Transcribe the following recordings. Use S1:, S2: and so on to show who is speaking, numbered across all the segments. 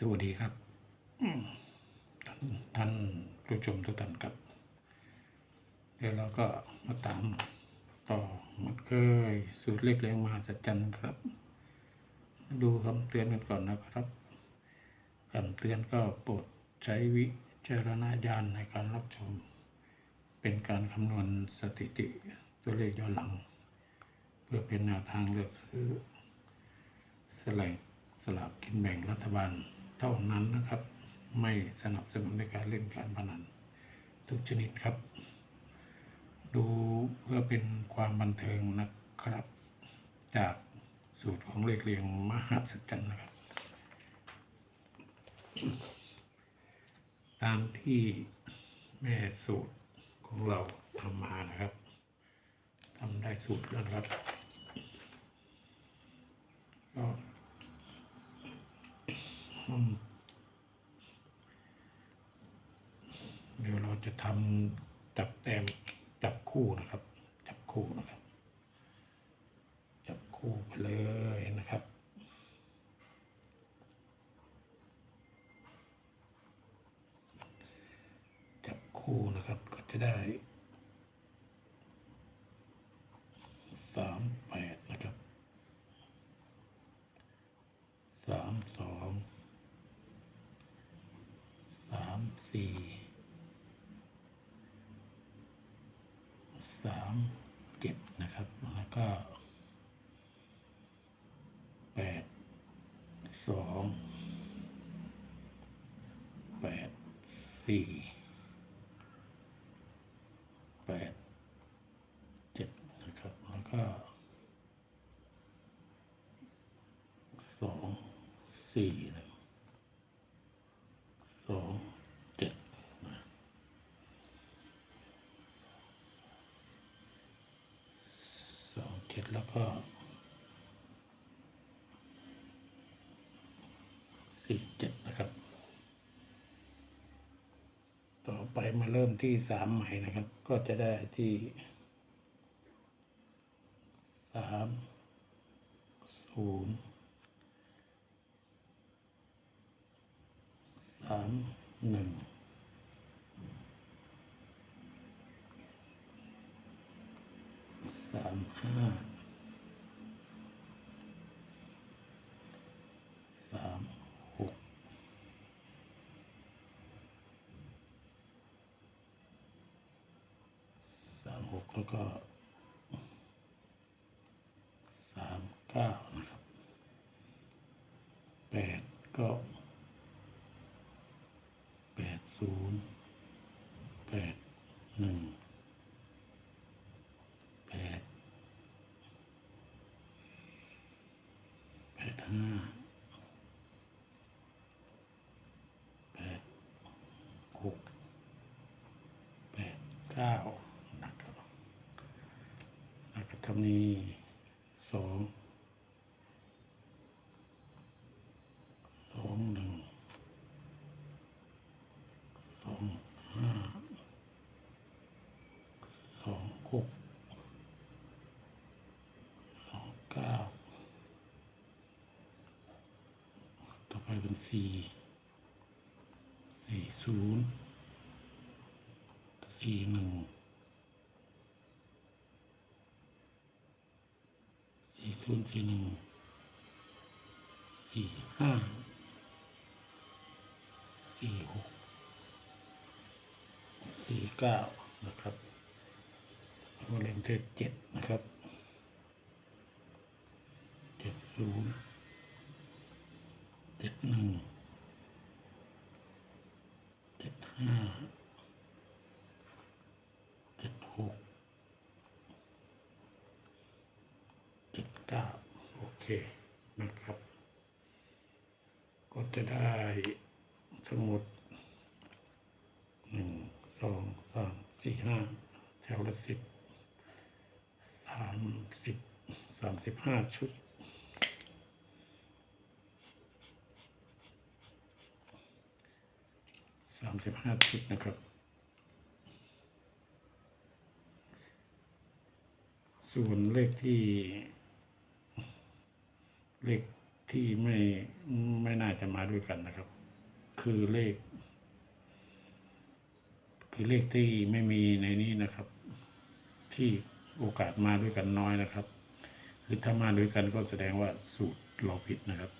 S1: สวัสดีครับอืมท่านท่านผู้ชมทุกท่านครับ เดี๋ยวเราก็มาตามต่อเหมันเคยสูตรเลขแรงมหัศจรรย์ครับ ดูคำเตือนกันก่อนนะครับคำเตือนก็โปรดใช้วิจารณญาณในการรับชม เป็นการคำนวณสถิติตัวเลขย้อนหลัง เพื่อเป็นแนวทางเลือกซื้อสลากสลากกินแบ่งรัฐบาล เท่านั้นนะครับ ไม่สนับสนุนในการเล่นการพนันทุกชนิดครับ ดูเพื่อเป็นความบันเทิงนะครับ จากสูตรของเลขเรียงมหัศจรรย์นะครับ ตามที่แม่สูตรของเราทำมานะครับทำได้สูตรแล้วนะครับก็ เดี๋ยวเราจะทำจับแต้มจับคู่นะครับ จับคู่นะครับ จับคู่ไปเลยนะครับจับคู่นะครับก็จะได้สามแปดนะครับ สามสองสามสี่สาม เจ็ดนะครับแล้วก็แปดสองแปดสี่แปดเจ็ดนะครับ แล้วก็ สองสี่นะสองเจ็ดนะ สองเจ็ดแล้วก็สี่เจ็ดนะครับ ต่อไปมาเริ่มที่สามใหม่นะครับ ก็จะได้ที่สามศูนย์สามหนึ่งสามห้าสามหกสามหก แล้วก็สามเก้านะครับแปดก็แปดศูนย์แปดหนึ่งแปดแปดห้าแปดหกแปดเก้า แล้วก็ทำนี้สองสองหนึ่งสองห้าสองหกสองเก้าต่อไปเป็นสี่สี่ศูนย์สี่หนึ่งสี่ ศูนย์สี่หนึ่งสี่ห้าสี่หกสี่เก้านะครับวอลเลนเทสเจ็ดนะครับเจ็ดศูนย์เจ็ดหนึ่งเจ็ดห้าเจ็ดหกเจ็ดเก้าโอเคนะครับ ก็จะได้ ทั้งหมดหนึ่งสองสามสี่ห้าแถวละสิบสามสิบสามสิบห้าชุด สามสิบห้าชุดนะครับ ส่วนเลขที่ เลขที่ไม่ไม่น่าจะมาด้วยกันนะครับ คือเลข คือเลขที่ไม่มีในนี้นะครับ ที่โอกาสมาด้วยกันน้อยนะครับคือถ้ามาด้วยกันก็แสดงว่าสูตรเราผิดนะครับ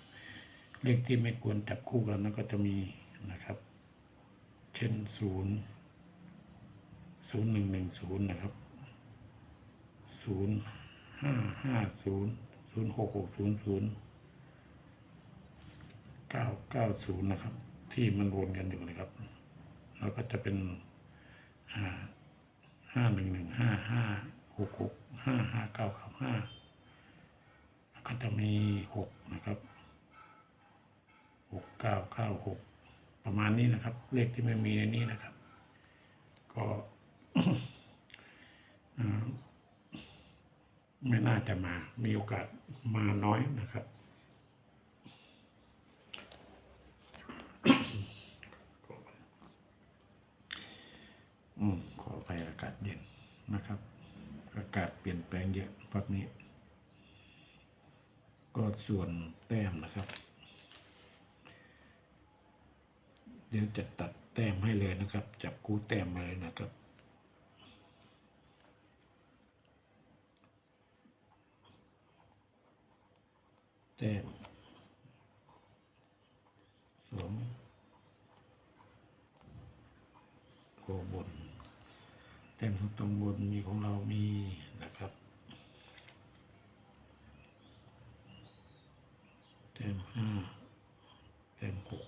S1: เลขที่ไม่ควรจับคู่กันนั้นก็จะมีนะครับ เช่นศูนย์ศูนย์หนึ่งหนึ่งศูนย์นะครับศูนย์ห้าห้าศูนย์ศูนย์หกหกศูนย์ศูนย์เก้าเก้าศูนย์นะครับ ที่มันวนกันอยู่นะครับ แล้วก็จะเป็นห้าหนึ่งหนึ่งห้าห้าหกหกห้าห้าเก้าครับห้าแล้วก็จะมีหกนะครับหกเก้าเก้าหกประมาณนี้นะครับ เลขที่ไม่มีในนี้นะครับ ก็ไม่น่าจะมา มีโอกาสมาน้อยนะครับ อืมขอ ไปอากาศเย็นนะครับ อากาศเปลี่ยนแปลงเยอะพักนี้ ก็ส่วนแต้มนะครับ เดี๋ยวจะตัดแต้มให้เลยนะครับ จับคู่แต้มมาเลยนะครับแต้มสองตัวบน แต้มตรงบนมีของเรามีนะครับแต้มห้าแต้มหก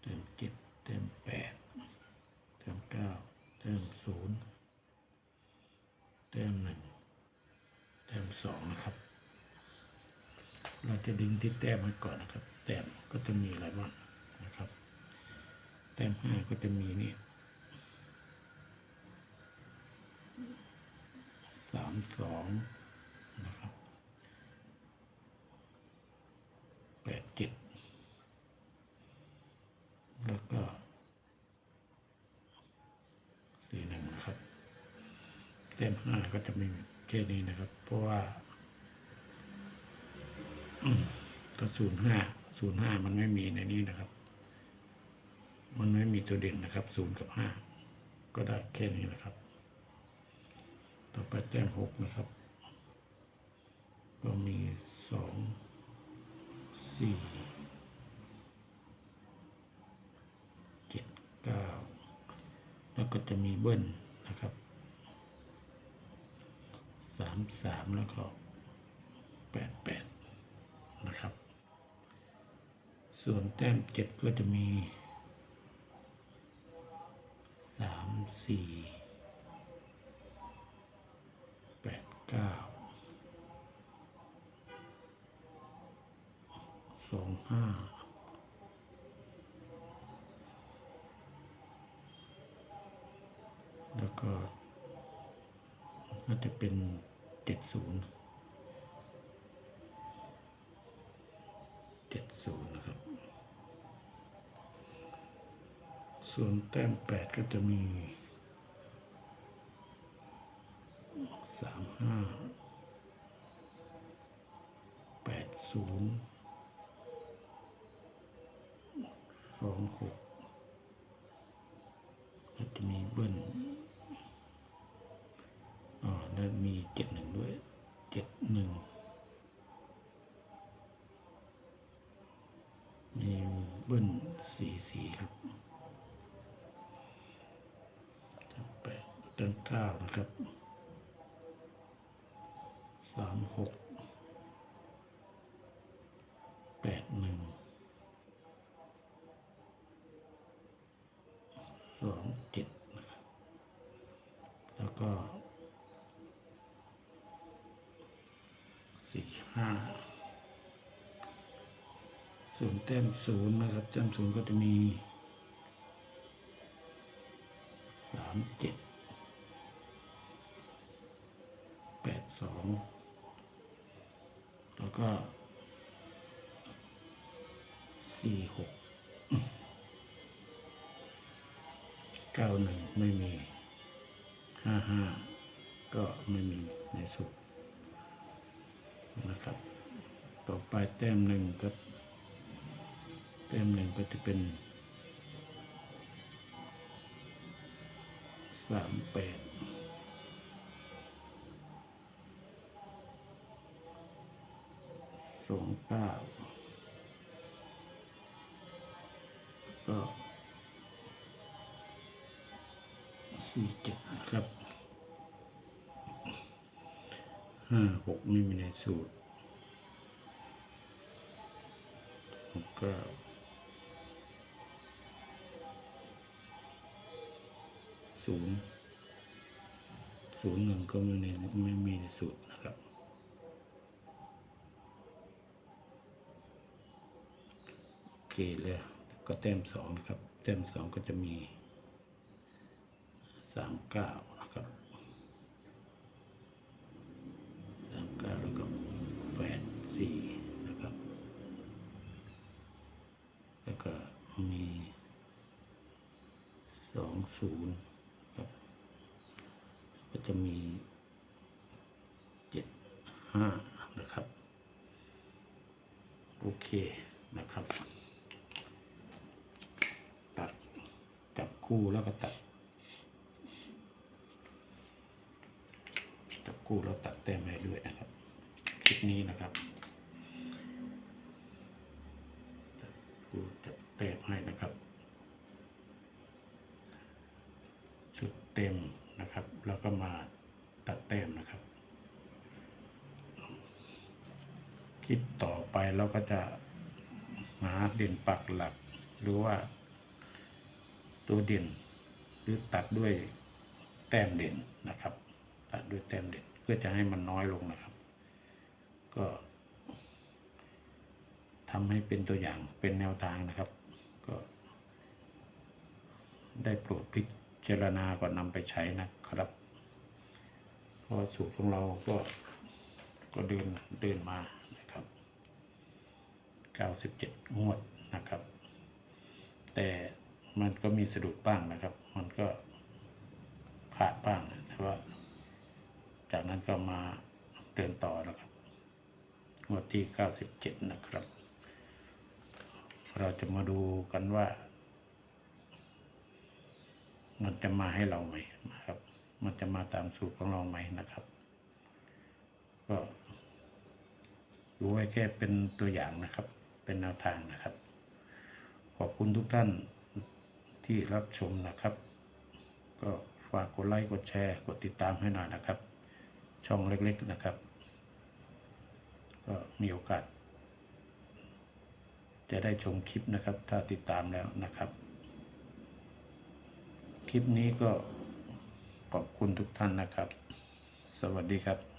S1: แต้มเจ็ดแต้มแปดแต้มเก้าแต้มศูนย์แต้มหนึ่งแต้มสองนะครับ เราจะดึงที่แต้มไว้ก่อนนะครับ แต้มก็จะมีอะไรบ้างนะครับ แต้มห้าก็จะมีนี่ สองนะครับแปดเจ็ดแล้วก็สี่หนึ่งนะครับแต้มห้าก็จะมีแค่นี้นะครับ เพราะว่าก็ศูนย์ห้าศูนย์ห้ามันไม่มีในนี้นะครับ มันไม่มีตัวเด่นนะครับศูนย์กับห้าก็ได้แค่นี้นะครับ ต่อไปแต้มหกนะครับ ก็มีสองสี่เจ็ดเก้าแล้วก็จะมีเบิ้ลนะครับสามสามแล้วก็แปดแปดนะครับ ส่วนแต้มเจ็ดก็จะมีสามสี่แปด เก้าสองห้าแล้วก็น่าจะเป็นเจ็ดศูนย์เจ็ดศูนย์นะครับ ส่วนแต้มแปดก็จะมีสามห้าแปด ศูนย์สองหกแล้วจะมีเบิ้ลอ๋อแล้วมีเจ็ดหนึ่งด้วยเจ็ดหนึ่งมีเบิ้ลสีสีครับตั้งแปดตั้งเก้านะครับสามหกแปดหนึ่งสองเจ็ดนะครับ แล้วก็สี่ห้า ส่วนแต้มศูนย์นะครับแต้มศูนย์ก็จะมีสามเจ็ดแปดสองแล้วก็สี่หกเก้าหนึ่งไม่มีห้าห้าก็ไม่มีในสูตรนะครับ ต่อไปแต้มหนึ่งก็ แต้มหนึ่งก็จะเป็นสามแปดสองเก้าก็สี่เจ็ดนะครับห้าหกไม่มีในสูตรหกเก้า ศูนย์ศูนย์หนึ่งก็ไม่ในไม่มีในสูตรนะครับ โอเคเลยก็เต็มสองครับ เต็มสองก็จะมีสามเก้านะครับสามเก้าแล้วก็แปดสี่นะครับ แล้วก็มีสองศูนย์ครับ ก็จะ มีเจ็ดห้านะครับ โอเคนะครับ ตัดจับคู่แล้วก็ตัด จับคู่แล้วตัดแต้มให้ด้วยนะครับ คลิปนี้นะครับจับคู่จับแต้มให้นะครับ ชุดเต็ม นะครับ แล้วก็มาตัดเต็มนะครับ คลิปต่อไปเราก็จะหาเด่นปักหลัก หรือว่าตัวเด่น หรือตัดด้วยแต้มเด่นนะครับ ตัดด้วยแต้มเด่นเพื่อจะให้มันน้อยลงนะครับ ก็ทำให้เป็นตัวอย่างเป็นแนวทางนะครับ ก็ได้โปรดพิจารณาก่อนนำไปใช้นะครับเพราะสูตรของเราก็ก็เดินเดินมานะครับ 97 งวดนะครับ แต่มันก็มีสะดุดบ้างนะครับ มันก็พลาดบ้างนะแต่ว่า จากนั้นก็มาเดินต่อนะครับ งวดที่ 97 นะครับ เราจะมาดูกันว่า มันจะมาให้เราไหมนะครับ มันจะมาตามสูตรของเราไหมนะครับ ก็ดูไว้แค่เป็นตัวอย่างนะครับ เป็นแนวทางนะครับ ขอบคุณทุกท่านที่รับชมนะครับ ก็ฝากกดไลค์กดแชร์ กดติดตามให้หน่อยนะครับ ช่องเล็กๆนะครับ ก็มีโอกาส จะได้ชมคลิปนะครับ ถ้าติดตามแล้วนะครับ คลิปนี้ก็ขอบคุณทุกท่านนะครับ สวัสดีครับ